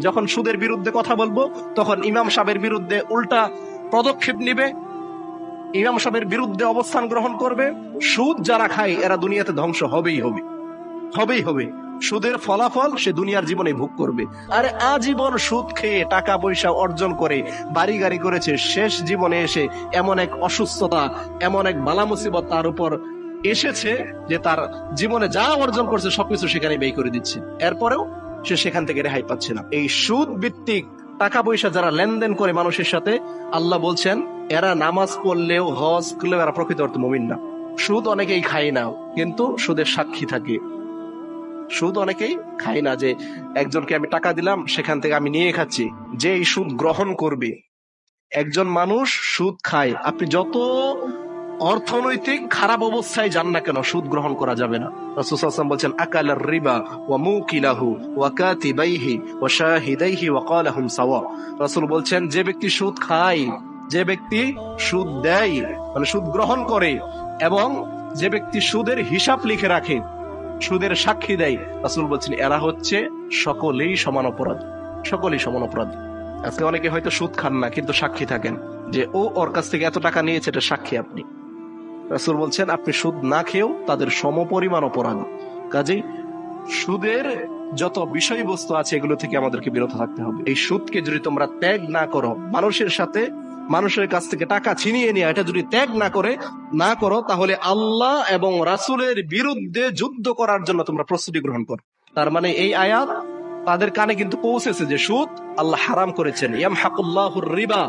যখন সুদের বিরুদ্ধে কথা বলব, তখন ইমাম সাহেবের বিরুদ্ধে উল্টা পদক্ষেপ নিবে। ইমাম সাহেবের বিরুদ্ধে অবস্থান গ্রহণ করবে। সুদ যারা খায়, এরা দুনিয়াতে ধ্বংস হবেই হবে। হবেই হবে। সুদের ফলাফল সে দুনিয়ার জীবনে ভোগ করবে। আরে আজীবন সুদ খেয়ে টাকা পয়সা অর্জন করে বাড়ি গাড়ি করেছে, শেষ জীবনে এসে এমন এক অসুস্থতা, এমন এক বালা মুসিবত তার উপর এসেছে যে তার জীবনে যা অর্জন করছে, সবকিছু সেখানে ব্যয় করে দিচ্ছে। এরপরেও সে সেখান থেকে রেহাই পাচ্ছে না। এই সুদ ভিত্তিক টাকা পয়সা যারা লেনদেন করে মানুষের সাথে, আল্লাহ বলছেন, এরা নামাজ পড়লেও হজ করলেও এরা প্রকৃত অর্থ মমিন না। সুদ অনেকেই খায় না, কিন্তু সুদের সাক্ষী থাকে। সুদ অনেকেই খায় না যে, একজনকে আমি টাকা দিলাম, সেখান থেকে আমি নিয়ে খাচ্ছি। যে এই সুদ গ্রহণ করবে, একজন মানুষ সুদ খায়। আপনি যত অর্থনৈতিক খারাপ অবস্থায় যান না কেন? সুদ গ্রহণ করা যাবে না। রাসূল বলছেন আকালার রিবা ওয়া মুকিলাহু ওয়া কাতিবাইহি ওয়া শাহিদাইহি ওয়া ক্বালাহুম সাওয়া। রাসূল বলছেন, যে ব্যক্তি সুদ খায়, যে ব্যক্তি সুদ দেয় মানে সুদ গ্রহণ করে এবং যে ব্যক্তি সুদের হিসাব লিখে রাখে, সুদের সাক্ষী দেয়, রাসুল বলছেন, এরা হচ্ছে সকলেই সমান অপরাধ, সকলেই সমান অপরাধ। আজকে অনেকে হয়তো সুদ খান না, কিন্তু সাক্ষী থাকেন যে, ও ওর কাছ থেকে এত টাকা নিয়েছে, এটা সাক্ষী আপনি। রাসূল বলছেন, আপনি সুদ না খেয়েও তাদের সমপরিমাণ অপরাধ। কাজেই সুদের যত বিষয়বস্তু আছে, এগুলো থেকে আমাদেরকে বিরত থাকতে হবে। এই সুদকে যদি তোমরা ত্যাগ না করো, মানুষের সাথে মানুষের কাছ থেকে টাকা ছিনিয়ে নিয়ে, এটা যদি ত্যাগ না করে, না করো, তাহলে আল্লাহ এবং রাসূলের বিরুদ্ধে যুদ্ধ করার জন্য তোমরা প্রস্তুতি গ্রহণ করো। তার মানে এই আয়াত তাদের কানে কিন্তু পৌঁছেছে যে সুদ আল্লাহ হারাম করেছেন। রিবা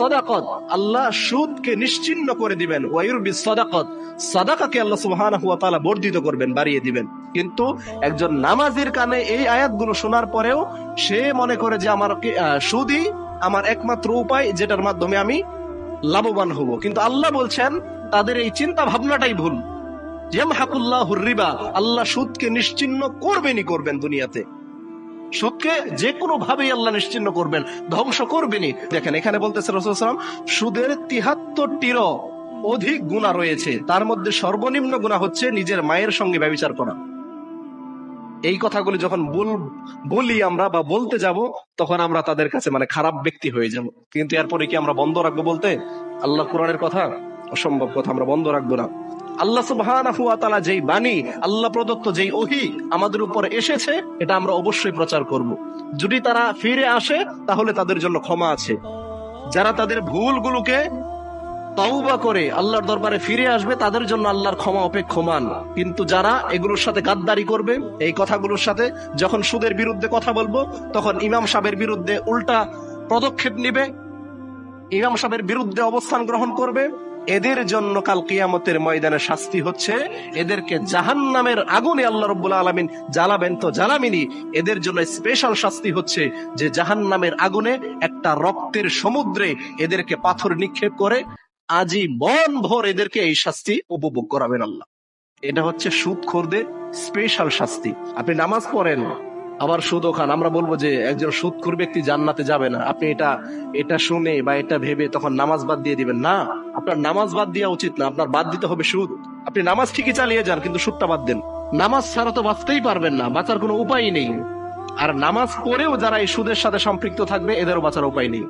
সাদাকাত, আল্লাহ সুদকে নিশ্চিহ্ন করে দিবেন। ওয়া ইউরবিস সাদাকাত, সাদাকাকে আল্লাহ সুবহানাহু ওয়া তাআলা বর্ধিত করবেন, বাড়িয়ে দিবেন। কিন্তু একজন নামাজীর কানে এই আয়াতগুলো শোনার পরেও সে মনে করে যে আমার সুদই আমার একমাত্র উপায়, যেটার মাধ্যমে আমি লাভবান হব। কিন্তু আল্লাহ বলছেন, তাদের এই চিন্তা ভাবনাটাই ভুল রিবা, আল্লাহ সুদকে নিশ্চিহ্ন করবেনই করবেন দুনিয়াতে। সুদকে যে কোনো ভাবেই আল্লাহ নিশ্চিন্ন করবেন, ধ্বংস করবেনই। দেখেন, এখানে বলতেছে রসুলাম সুদের তিহাত্তরটিরও অধিক গুণা রয়েছে। তার মধ্যে সর্বনিম্ন গুণা হচ্ছে নিজের মায়ের সঙ্গে ব্যবচার করা। এই কথাগুলি যখন বলি আমরা বা বলতে যাব, তখন আমরা তাদের কাছে মানে খারাপ ব্যক্তি হয়ে যাব। কিন্তু এরপরে কি আমরা বন্ধ রাখব বলতে? আল্লাহ কোরআনের কথা? অসম্ভব কথা, আমরা বন্ধ রাখব না। আল্লাহ সুবহানাহু যেই বাণী, আল্লাহ প্রদত্ত যেই ওহি আমাদের উপর এসেছে, এটা আমরা অবশ্যই প্রচার করব। যদি তারা ফিরে আসে, তাহলে তাদের জন্য ক্ষমা আছে। যারা তাদের ভুলগুলোকে তওবা করে আল্লাহর দরবারে ফিরে আসবে, তাদের জন্য আল্লাহর ক্ষমা অপেক্ষমান। কিন্তু যারা এগুলোর সাথে গাদ্দারি করবে, এই কথাগুলোর সাথে যখন সুদের বিরুদ্ধে কথা বলব, তখন ইমাম সাহেবের বিরুদ্ধে উল্টা পদক্ষেপ নিবে, ইমাম সাহেবের বিরুদ্ধে অবস্থান গ্রহণ করবে এদের জন্য কাল কিয়ামতের ময়দানে শাস্তি হচ্ছে। এদেরকে জাহান নামের আগুনে আল্লাহ রব্বুল আলমিন জ্বালাবেন। তো জ্বালামিনি, এদের জন্য স্পেশাল শাস্তি হচ্ছে যে জাহান নামের আগুনে একটা রক্তের সমুদ্রে এদেরকে পাথর নিক্ষেপ করে আজীবন ভর এদেরকে এই শাস্তি উপভোগ করাবেন আল্লাহ। এটা হচ্ছে সুদ খোরদের স্পেশাল শাস্তি। আপনি নামাজ পড়েন, আবার সুদও খান। আমরা বলব যে একজন সুদখোর ব্যক্তি জান্নাতে যাবে না। আপনি এটা এটা শুনে বা এটা ভেবে তখন নামাজ বাদ দিয়ে দিবেন। না আপনার নামাজ বাদ দেওয়া উচিত না, আপনার বাদ দিতে হবে সুদ। আপনি নামাজ ঠিকই চালিয়ে যান, কিন্তু সুদটা বাদ দেন। নামাজ ছাড়া তো বাঁচতেই পারবেন না, বাঁচার কোনো উপায় নেই। আর নামাজ পড়েও যারা এই সুদের সাথে সম্পৃক্ত থাকবে, এদেরও বাঁচার উপায় নেই।